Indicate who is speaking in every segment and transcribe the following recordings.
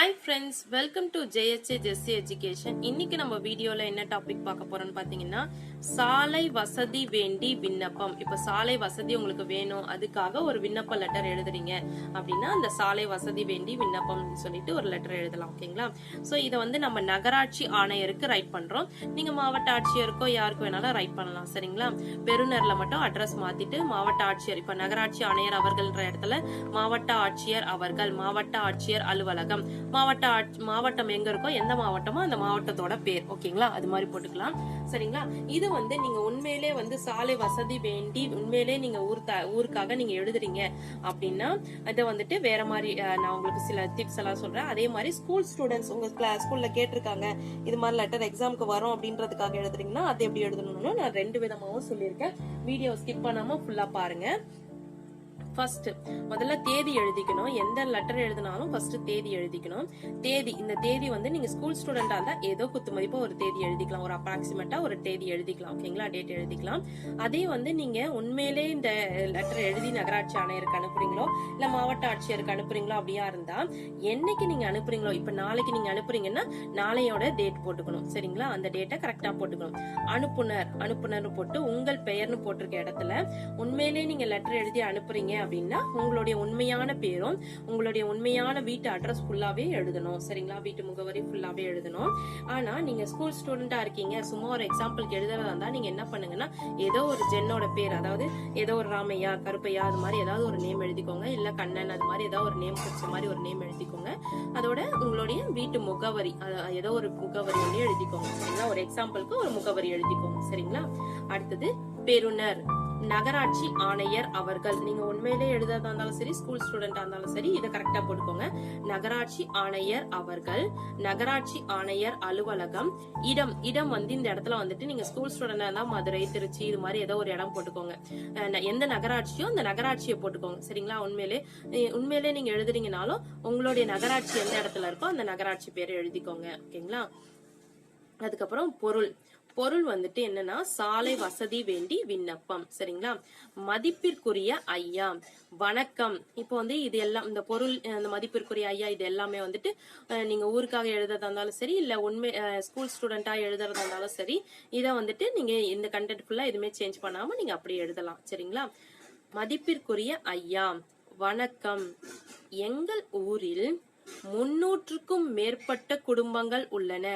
Speaker 1: Hi friends welcome to J H A Jessi education இன்னைக்கு நம்ம வீடியோல என்ன டாபிக் பார்க்க போறோம்னு பாத்தீங்கன்னா சாலை வசதி வேண்டி விண்ணப்பம். இப்ப சாலை வசதி உங்களுக்கு வேணும் அதுக்காக ஒரு விண்ணப்ப லெட்டர் எழுதுறீங்க. அப்படின்னா அந்த சாலை வசதி வேண்டி விண்ணப்பம் சொல்லிட்டு ஒரு லெட்டர் எழுதலாம் ஓகேங்களா சோ இதை வந்து நம்ம நகராட்சி ஆணையருக்கு ரைட் பண்றோம். நீங்க மாவட்ட ஆட்சியருக்கோ யாருக்கு வேணாலும் ரைட் பண்ணலாம் சரிங்களா? பெருநரில் மட்டும் அட்ரஸ் மாத்திட்டு மாவட்ட ஆட்சியர் இப்ப நகராட்சி ஆணையர் அவர்கள்ன்ற இடத்துல மாவட்ட ஆட்சியர் அவர்கள் மாவட்ட ஆட்சியர் அலுவலகம் மாவட்ட ஆட்சி- மாவட்டம் எங்க இருக்கோ எந்த மாவட்டமோ அந்த மாவட்டத்தோட பேர். ஓகேங்களா? அது மாதிரி போட்டுக்கலாம். சரிங்களா? இது வந்து நீங்க உண்மையிலே வந்து சாலை வசதி வேண்டி உண்மையிலே நீங்க ஊர் த- ஊருக்காக நீங்க எழுதுறீங்க அப்படின்னா அதை வந்துட்டு வேற மாதிரி நான் உங்களுக்கு சில டிப்ஸ் எல்லாம் சொல்றேன். அதே மாதிரி ஸ்கூல் ஸ்டூடெண்ட்ஸ் உங்க ஸ்கூல்ல கேட்டிருக்காங்க இது மாதிரி லெட்டர் எக்ஸாமுக்கு வரும் அப்படின்றதுக்காக எழுதுறீங்கன்னா அது எப்படி எழுதணும்னு நான் ரெண்டு விதமாகவும் சொல்லியிருக்கேன். வீடியோ ஸ்கிப் பண்ணாம ஃபுல்லா பாருங்க. ஃபர்ஸ்ட் முதல்ல தேதி எழுதிக்கணும். எந்த லெட்டர் எழுதினாலும் ஃபர்ஸ்ட் தேதி எழுதிக்கணும். தேதி இந்த தேதி வந்து நீங்க ஸ்கூல் ஸ்டூடெண்டா இருந்தா ஏதோ குத்து மதிப்பா ஒரு தேதி எழுதிக்கலாம். ஒரு அப்ராக்சிமேட்டா ஒரு தேதி எழுதிக்கலாம். ஓகேங்களா டேட் எழுதிக்கலாம். அதே வந்து நீங்க உண்மையிலே இந்த லெட்டர் எழுதி நகராட்சி ஆணையருக்கு அனுப்புறீங்களோ இல்ல மாவட்ட ஆட்சியருக்கு அனுப்புறீங்களோ அப்படியா இருந்தா என்னைக்கு நீங்க அனுப்புறீங்களோ இப்ப நாளைக்கு நீங்க அனுப்புறீங்கன்னா நாளையோட டேட் போட்டுக்கணும். சரிங்களா? அந்த டேட்டை கரெக்டா போட்டுக்கணும். அனுப்புனர் அனுப்புனர் போட்டு உங்கள் பெயர்னு போட்டிருக்க இடத்துல உண்மையிலே நீங்க லெட்டர் எழுதி அனுப்புறீங்க அப்படின்னா உங்களுடைய உண்மையான பேரும் உங்களுடைய உண்மையான வீட்டு அட்ரஸ் ஃபுல்லாவே எழுதணும். சரிங்களா? வீட்டு முகவரி ஃபுல்லாவே எழுதணும். ஆனா நீங்க ஸ்கூல் ஸ்டூடெண்டா இருக்கீங்க சும்மா ஒரு எக்ஸாம்பிளுக்கு எழுதுறதா இருந்தா நீங்க என்ன பண்ணுங்கன்னா ஏதோ ஒரு ஜென்னோட பேர் அதாவது ஏதோ ஒரு ராமையா கருப்பையா அது மாதிரி ஏதாவது ஒரு நேம் எழுதிக்கோங்க. இல்ல கண்ணன் அது மாதிரி ஏதாவது ஒரு நேம் பிடிச்ச மாதிரி ஒரு நேம் எழுதிக்கோங்க. அதோட உங்களுடைய வீட்டு முகவரி ஏதோ ஒரு முகவரி எழுதிக்கோங்க. சரிங்களா? ஒரு எக்ஸாம்பிளுக்கு ஒரு முகவரி எழுதிக்கோங்க. சரிங்களா? அடுத்தது பெறுநர். நகராட்சி ஆணையர் அவர்கள். நீங்க உண்மையிலே எழுதுறதா இருந்தாலும் சரி ஸ்கூல் ஸ்டூடெண்டா இருந்தாலும் சரி இதை கரெக்டா போட்டுக்கோங்க. நகராட்சி ஆணையர் அவர்கள் நகராட்சி ஆணையர் அலுவலகம் இடம் இடம் வந்து இந்த இடத்துல வந்துட்டு நீங்க ஸ்கூல் ஸ்டூடெண்டா இருந்தா மதுரை திருச்சி இது மாதிரி ஏதோ ஒரு இடம் போட்டுக்கோங்க. எந்த நகராட்சியோ அந்த நகராட்சியை போட்டுக்கோங்க. சரிங்களா? உண்மையிலே உண்மையிலே நீங்க எழுதுறீங்கனாலும் உங்களுடைய நகராட்சி எந்த இடத்துல இருக்கோ அந்த நகராட்சி பேரை எழுதிக்கோங்க. ஓகேங்களா? அதுக்கப்புறம் பொருள். பொருள் வந்துட்டு என்னன்னா சாலை வசதி வேண்டி விண்ணப்பம். சரிங்களா? மதிப்பிற்குரிய ஐயா வணக்கம். இப்போ வந்து இது எல்லாம் இந்த பொருள் இந்த மதிப்பிற்குரிய ஐயா இது எல்லாமே வந்துட்டு நீங்க ஊருக்காக எழுதுறதா இருந்தாலும் சரி இல்ல உண்மை ஸ்கூல் ஸ்டூடெண்டா எழுதுறதா இருந்தாலும் சரி இதை வந்துட்டு நீங்க இந்த கண்டென்ட் ஃபுல்லா எதுவுமே சேஞ்ச் பண்ணாம நீங்க அப்படியே எழுதலாம். சரிங்களா? மதிப்பிற்குரிய ஐயா வணக்கம். எங்கள் ஊரில் முன்னூற்றுக்கும் மேற்பட்ட குடும்பங்கள் உள்ளன.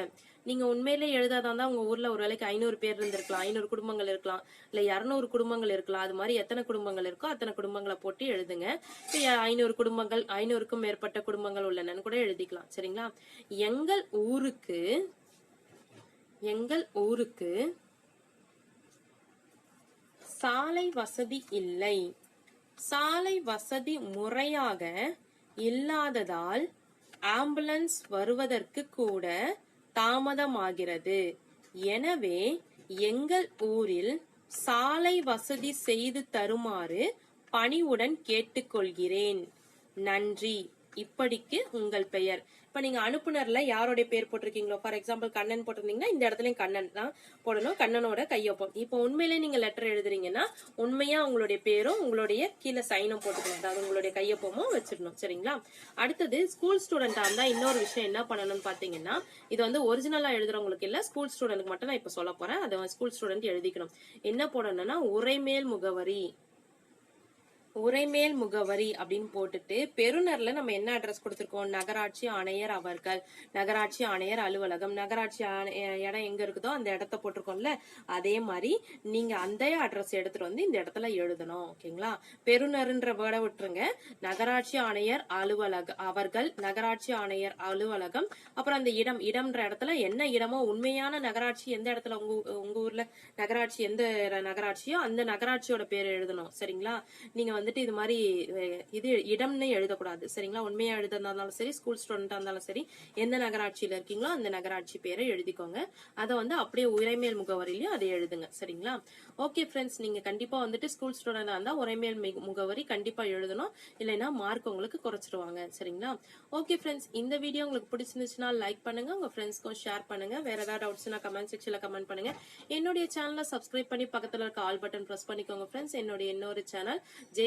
Speaker 1: நீங்க உண்மையிலே எழுதாதான் தான் உங்க ஊர்ல ஒரு வேலைக்கு ஐநூறு பேர் இருந்திருக்கலாம் ஐநூறு குடும்பங்கள் இருக்கலாம் இல்ல இரநூறு குடும்பங்கள் இருக்கலாம் அது மாதிரி எத்தனை குடும்பங்கள் இருக்கோ அத்தனை குடும்பங்களை போட்டு எழுதுங்க. ஐநூறு குடும்பங்கள் ஐநூறுக்கும் மேற்பட்ட குடும்பங்கள் உள்ளனன்னு கூட எழுதிக்கலாம் சரிங்களா? எங்கள் ஊருக்கு எங்கள் ஊருக்கு சாலை வசதி இல்லை. சாலை வசதி முறையாக இல்லாததால் ஆம்புலன்ஸ் வருவதற்கு கூட தாமதமாகிறது. எனவே எங்கள் ஊரில் சாலை வசதி செய்து தருமாறு பணிவுடன் கேட்டுக்கொள்கிறேன். நன்றி. இப்படிக்கு உங்கள் பெயர். இப்ப நீங்க அனுப்புனர்ல யாரோடைய பேர் போட்டிருக்கீங்களோ? ஃபார் எக்ஸாம்பிள் கண்ணன் போட்டிருந்தீங்கன்னா இந்த இடத்துலயும் கண்ணன் தான் போடணும். கண்ணனோட கையொப்பம். இப்போ உண்மையிலே நீங்க லெட்டர் எழுதுறீங்கன்னா உண்மையா உங்களுடைய பேரும் உங்களுடைய கீழே சைனும் போட்டுக்கணும். அதாவது உங்களுடைய கையொப்பமும் வச்சிடணும். சரிங்களா? அடுத்தது ஸ்கூல் ஸ்டூடெண்டா இருந்தா இன்னொரு விஷயம் என்ன பண்ணணும்னு பாத்தீங்கன்னா இது வந்து ஒரிஜினலா எழுதுறவங்களுக்கு இல்ல ஸ்கூல் ஸ்டூடெண்ட்க்கு மட்டும் நான் இப்ப சொல்ல போறேன். அதை ஸ்கூல் ஸ்டூடெண்ட் எழுதிக்கணும். என்ன போடணும்னா உரைமேல் முகவரி. உரைமேல் முகவரி அப்படின்னு போட்டுட்டு பெருநர்ல நம்ம என்ன அட்ரஸ் கொடுத்துருக்கோம்? நகராட்சி ஆணையர் அவர்கள். நகராட்சி ஆணையர் அலுவலகம். நகராட்சி ஆணை- இடம் எங்க இருக்குதோ அந்த இடத்த போட்டிருக்கோம்ல அதே மாதிரி நீங்க அந்த அட்ரஸ் எடுத்துட்டு வந்து இந்த இடத்துல எழுதணும் ஓகேங்களா? பெருநர்ன்ற வேர்டை விட்டுருங்க. நகராட்சி ஆணையர் அலுவலக அவர்கள் நகராட்சி ஆணையர் அலுவலகம். அப்புறம் அந்த இடம் இடம்ன்ற இடத்துல என்ன இடமோ உண்மையான நகராட்சி எந்த இடத்துல? உங்க உங்க ஊர்ல நகராட்சி எந்த நகராட்சியோ அந்த நகராட்சியோட பேர் எழுதணும் சரிங்களா? நீங்க வந்து வந்துட்டு இது மாதிரி இது இடம்னு எழுதக்கூடாது. சரிங்களா? உண்மையா இருந்தாலும் சரி ஸ்கூல் ஸ்டூடெண்டா இருந்தாலும் சரி எந்த நகராட்சியில இருக்கீங்களோ அந்த நகராட்சி பேரை எழுதிக்கோங்க. அதை வந்து அப்படியே உரைமேல் முகவரிலையும் அதை எழுதுங்க. சரிங்களா? ஓகே ஃப்ரெண்ட்ஸ் நீங்க கண்டிப்பா வந்துட்டு ஸ்கூல் ஸ்டூடெண்டா இருந்தா உரைமேல் முகவரி கண்டிப்பா எழுதணும். இல்லைன்னா மார்க் உங்களுக்கு குறைச்சிருவாங்க. சரிங்களா? ஓகே ஃப்ரெண்ட்ஸ் இந்த வீடியோ உங்களுக்கு பிடிச்சிருந்துச்சுன்னா லைக் பண்ணுங்க. உங்க ஃப்ரெண்ட்ஸ்க்கும் ஷேர் பண்ணுங்க. வேற ஏதாவது டவுட்ஸ்னா கமெண்ட் செக்ஷன்ல கமெண்ட் பண்ணுங்க. என்னுடைய சேனலை சப்ஸ்கிரைப் பண்ணி பக்கத்துல இருக்க ஆல் பட்டன் பிரஸ் பண்ணிக்கோங்க ஃப்ரெண்ட்ஸ் என்னுடைய இன்னொரு channel J